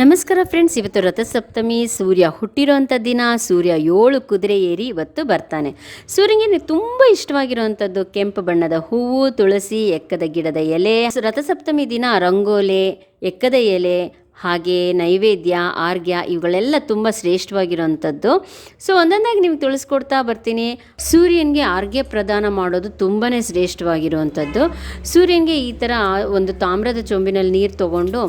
ನಮಸ್ಕಾರ ಫ್ರೆಂಡ್ಸ್ ಇವತ್ತು ರಥಸಪ್ತಮಿ, ಸೂರ್ಯ ಹುಟ್ಟಿರೋಂಥ ದಿನ, ಸೂರ್ಯ ಏಳು ಕುದುರೆ ಏರಿ ಇವತ್ತು ಬರ್ತಾನೆ. ಸೂರ್ಯನಿಗೆ ತುಂಬ ಇಷ್ಟವಾಗಿರುವಂಥದ್ದು ಕೆಂಪು ಬಣ್ಣದ ಹೂವು, ತುಳಸಿ, ಎಕ್ಕದ ಗಿಡದ ಎಲೆ, ರಥಸಪ್ತಮಿ ದಿನ ರಂಗೋಲೆ, ಎಕ್ಕದ ಎಲೆ ಹಾಗೆ ನೈವೇದ್ಯ ಆರ್ಗ್ಯ ಇವುಗಳೆಲ್ಲ ತುಂಬ ಶ್ರೇಷ್ಠವಾಗಿರುವಂಥದ್ದು. ಸೊ ಒಂದೊಂದಾಗಿ ನಿಮ್ಗೆ ತಿಳಿಸ್ಕೊಡ್ತಾ ಬರ್ತೀನಿ. ಸೂರ್ಯನಿಗೆ ಆರ್ಗ್ಯ ಪ್ರದಾನ ಮಾಡೋದು ತುಂಬಾ ಶ್ರೇಷ್ಠವಾಗಿರುವಂಥದ್ದು. ಸೂರ್ಯನಿಗೆ ಈ ಥರ ಒಂದು ತಾಮ್ರದ ಚೊಂಬಿನಲ್ಲಿ ನೀರು ತಗೊಂಡು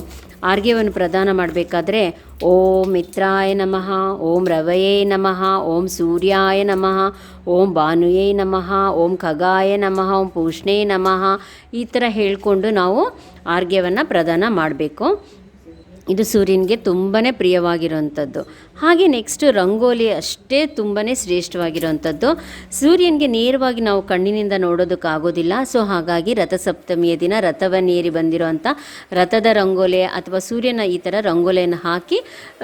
ಆರ್ಗ್ಯವನ್ನು ಪ್ರದಾನ ಮಾಡಬೇಕಾದ್ರೆ ಓಂ ಮಿತ್ರಾಯ ನಮಃ, ಓಂ ರವಯೇ ನಮಃ, ಓಂ ಸೂರ್ಯಾಯ ನಮಃ, ಓಂ ಭಾನುಯೇ ನಮಃ, ಓಂ ಖಗಾಯ ನಮಃ, ಓಂ ಪೂಷ್ಣೇ ನಮಃ ಈ ಥರ ಹೇಳಿಕೊಂಡು ನಾವು ಆರ್ಗ್ಯವನ್ನು ಪ್ರದಾನ ಮಾಡಬೇಕು. ಇದು ಸೂರ್ಯನಿಗೆ ತುಂಬಾ ಪ್ರಿಯವಾಗಿರುವಂಥದ್ದು. ಹಾಗೆ ನೆಕ್ಸ್ಟ್ ರಂಗೋಲಿ ಅಷ್ಟೇ ತುಂಬಾ ಶ್ರೇಷ್ಠವಾಗಿರುವಂಥದ್ದು. ಸೂರ್ಯನಿಗೆ ನೇರವಾಗಿ ನಾವು ಕಣ್ಣಿನಿಂದ ನೋಡೋದಕ್ಕಾಗೋದಿಲ್ಲ. ಸೊ ಹಾಗಾಗಿ ರಥಸಪ್ತಮಿಯ ದಿನ ರಥವನ್ನೇರಿ ಬಂದಿರುವಂಥ ರಥದ ರಂಗೋಲೆ ಅಥವಾ ಸೂರ್ಯನ ಈ ಥರ ರಂಗೋಲೆಯನ್ನು ಹಾಕಿ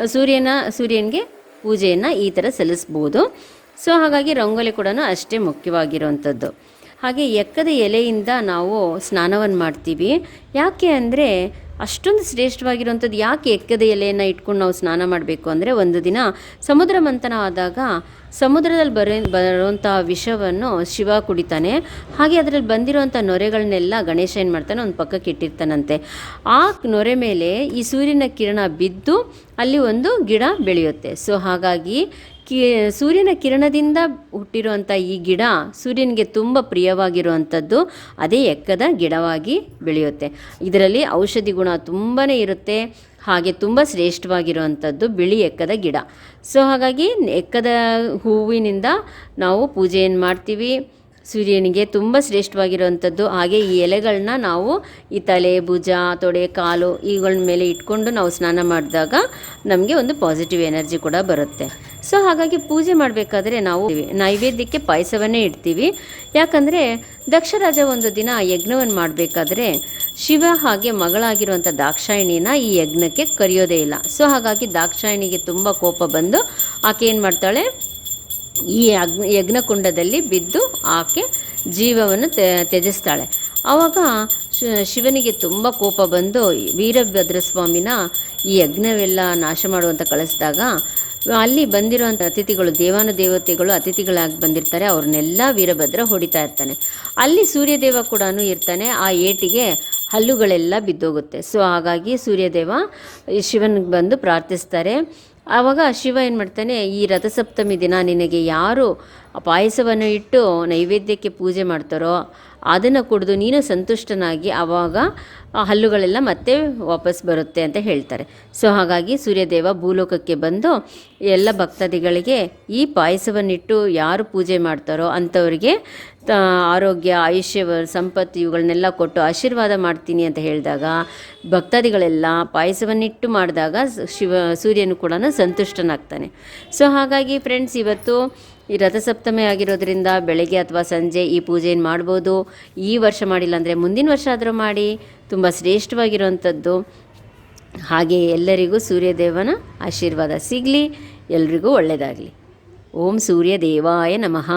ಸೂರ್ಯನ, ಸೂರ್ಯನಿಗೆ ಪೂಜೆಯನ್ನು ಈ ಥರ ಸಲ್ಲಿಸ್ಬೋದು. ಸೊ ಹಾಗಾಗಿ ರಂಗೋಲಿ ಕೂಡ ಅಷ್ಟೇ ಮುಖ್ಯವಾಗಿರುವಂಥದ್ದು. ಹಾಗೆ ಎಕ್ಕದ ಎಲೆಯಿಂದ ನಾವು ಸ್ನಾನವನ್ನು ಮಾಡ್ತೀವಿ. ಯಾಕೆ ಅಂದರೆ ಅಷ್ಟೊಂದು ಶ್ರೇಷ್ಠವಾಗಿರುವಂಥದ್ದು ಯಾಕೆ ಎಕ್ಕದ ಎಲೆಯನ್ನು ಇಟ್ಕೊಂಡು ನಾವು ಸ್ನಾನ ಮಾಡಬೇಕು ಅಂದರೆ ಒಂದು ದಿನ ಸಮುದ್ರ ಮಂಥನ ಆದಾಗ ಸಮುದ್ರದಲ್ಲಿ ಬರೋ ಬರುವಂಥ ವಿಷವನ್ನು ಶಿವ ಕುಡಿತಾನೆ, ಹಾಗೆ ಅದರಲ್ಲಿ ಬಂದಿರುವಂಥ ನೊರೆಗಳನ್ನೆಲ್ಲ ಗಣೇಶ ಏನು ಮಾಡ್ತಾನೆ ಒಂದು ಪಕ್ಕಕ್ಕೆ ಇಟ್ಟಿರ್ತಾನಂತೆ. ಆ ನೊರೆ ಮೇಲೆ ಈ ಸೂರ್ಯನ ಕಿರಣ ಬಿದ್ದು ಅಲ್ಲಿ ಒಂದು ಗಿಡ ಬೆಳೆಯುತ್ತೆ. ಸೊ ಹಾಗಾಗಿ ಕಿ, ಸೂರ್ಯನ ಕಿರಣದಿಂದ ಹುಟ್ಟಿರುವಂಥ ಈ ಗಿಡ ಸೂರ್ಯನಿಗೆ ತುಂಬ ಪ್ರಿಯವಾಗಿರುವಂಥದ್ದು. ಅದೇ ಎಕ್ಕದ ಗಿಡವಾಗಿ ಬೆಳೆಯುತ್ತೆ. ಇದರಲ್ಲಿ ಔಷಧಿ ಗುಣ ತುಂಬಾ ಇರುತ್ತೆ. ಹಾಗೆ ತುಂಬ ಶ್ರೇಷ್ಠವಾಗಿರುವಂಥದ್ದು ಬಿಳಿ ಎಕ್ಕದ ಗಿಡ. ಸೊ, ಹಾಗಾಗಿ ಎಕ್ಕದ ಹೂವಿನಿಂದ ನಾವು ಪೂಜೆಯನ್ನು ಮಾಡ್ತೀವಿ. ಸೂರ್ಯನಿಗೆ ತುಂಬ ಶ್ರೇಷ್ಠವಾಗಿರುವಂಥದ್ದು. ಹಾಗೆ ಈ ಎಲೆಗಳನ್ನ ನಾವು ಈ ತಲೆ, ಭುಜ, ತೊಡೆ, ಕಾಲು ಇವುಗಳ ಮೇಲೆ ಇಟ್ಕೊಂಡು ನಾವು ಸ್ನಾನ ಮಾಡಿದಾಗ ನಮಗೆ ಒಂದು ಪಾಸಿಟಿವ್ ಎನರ್ಜಿ ಕೂಡ ಬರುತ್ತೆ. ಸೊ ಹಾಗಾಗಿ ಪೂಜೆ ಮಾಡಬೇಕಾದ್ರೆ ನಾವು ನೈವೇದ್ಯಕ್ಕೆ ಪಾಯಸವನ್ನೇ ಇಡ್ತೀವಿ. ಯಾಕಂದರೆ ದಕ್ಷರಾಜ ಒಂದು ದಿನ ಯಜ್ಞವನ್ನು ಮಾಡಬೇಕಾದ್ರೆ ಶಿವ ಹಾಗೆ ಮಗಳಾಗಿರುವಂಥ ದಾಕ್ಷಾಯಿಣಿನ ಈ ಯಜ್ಞಕ್ಕೆ ಕರೆಯೋದೇ ಇಲ್ಲ. ಸೊ ಹಾಗಾಗಿ ದಾಕ್ಷಾಯಿಣಿಗೆ ತುಂಬ ಕೋಪ ಬಂದು ಆಕೆ ಏನು ಮಾಡ್ತಾಳೆ? ಈ ಯಜ್ಞ, ಯಜ್ಞಕುಂಡದಲ್ಲಿ ಬಿದ್ದು ಆಕೆ ಜೀವವನ್ನು ತ್ಯಜಿಸ್ತಾಳೆ. ಆವಾಗ ಶಿವನಿಗೆ ತುಂಬ ಕೋಪ ಬಂದು ವೀರಭದ್ರ ಸ್ವಾಮಿನ ಈ ಯಜ್ಞವೆಲ್ಲ ನಾಶ ಮಾಡುವಂತ ಕಳಿಸಿದಾಗ ಅಲ್ಲಿ ಬಂದಿರುವಂಥ ಅತಿಥಿಗಳು, ದೇವಾನ ದೇವತೆಗಳು ಅತಿಥಿಗಳಾಗಿ ಬಂದಿರ್ತಾರೆ. ಅವ್ರನ್ನೆಲ್ಲ ವೀರಭದ್ರ ಹೊಡಿತಾ ಇರ್ತಾನೆ. ಅಲ್ಲಿ ಸೂರ್ಯದೇವ ಕೂಡ ಇರ್ತಾನೆ. ಆ ಏಟಿಗೆ ಹಲ್ಲುಗಳೆಲ್ಲ ಬಿದ್ದೋಗುತ್ತೆ. ಸೊ ಹಾಗಾಗಿ ಸೂರ್ಯದೇವ ಶಿವನಿಗೆ ಬಂದು ಪ್ರಾರ್ಥಿಸ್ತಾರೆ. ಆವಾಗ ಶಿವ ಏನು ಮಾಡ್ತಾನೆ, ಈ ರಥಸಪ್ತಮಿ ದಿನ ನಿನಗೆ ಯಾರು ಪಾಯಸವನ್ನು ಇಟ್ಟು ನೈವೇದ್ಯಕ್ಕೆ ಪೂಜೆ ಮಾಡ್ತಾರೋ ಅದನ್ನು ಕುಡಿದು ನೀನು ಸಂತುಷ್ಟನಾಗಿ ಆವಾಗ ಹಲ್ಲುಗಳೆಲ್ಲ ಮತ್ತೆ ವಾಪಸ್ ಬರುತ್ತೆ ಅಂತ ಹೇಳ್ತಾರೆ. ಸೊ ಹಾಗಾಗಿ ಸೂರ್ಯದೇವ ಭೂಲೋಕಕ್ಕೆ ಬಂದು ಎಲ್ಲ ಭಕ್ತಾದಿಗಳಿಗೆ ಈ ಪಾಯಸವನ್ನಿಟ್ಟು ಯಾರು ಪೂಜೆ ಮಾಡ್ತಾರೋ ಅಂಥವ್ರಿಗೆ ಆರೋಗ್ಯ ಆಯುಷ್ಯ ಸಂಪತ್ತು ಇವುಗಳನ್ನೆಲ್ಲ ಕೊಟ್ಟು ಆಶೀರ್ವಾದ ಮಾಡ್ತೀನಿ ಅಂತ ಹೇಳಿದಾಗ ಭಕ್ತಾದಿಗಳೆಲ್ಲ ಪಾಯಸವನ್ನಿಟ್ಟು ಮಾಡಿದಾಗ ಶಿವ, ಸೂರ್ಯನು ಕೂಡ ಸಂತುಷ್ಟನಾಗ್ತಾನೆ. ಸೊ ಹಾಗಾಗಿ ಫ್ರೆಂಡ್ಸ್ ಇವತ್ತು ಈ ರಥಸಪ್ತಮಿ ಆಗಿರೋದ್ರಿಂದ ಬೆಳಗ್ಗೆ ಅಥವಾ ಸಂಜೆ ಈ ಪೂಜೆಯನ್ನು ಮಾಡ್ಬೋದು? ಈ ವರ್ಷ ಮಾಡಿಲ್ಲ ಅಂದರೆ ಮುಂದಿನ ವರ್ಷ ಆದರೂ ಮಾಡಿ. ತುಂಬ ಶ್ರೇಷ್ಠವಾಗಿರುವಂಥದ್ದು. ಹಾಗೆ ಎಲ್ಲರಿಗೂ ಸೂರ್ಯದೇವನ ಆಶೀರ್ವಾದ ಸಿಗಲಿ, ಎಲ್ರಿಗೂ ಒಳ್ಳೆಯದಾಗಲಿ ಓಂ ಸೂರ್ಯ ದೇವಾಯ ನಮಃ.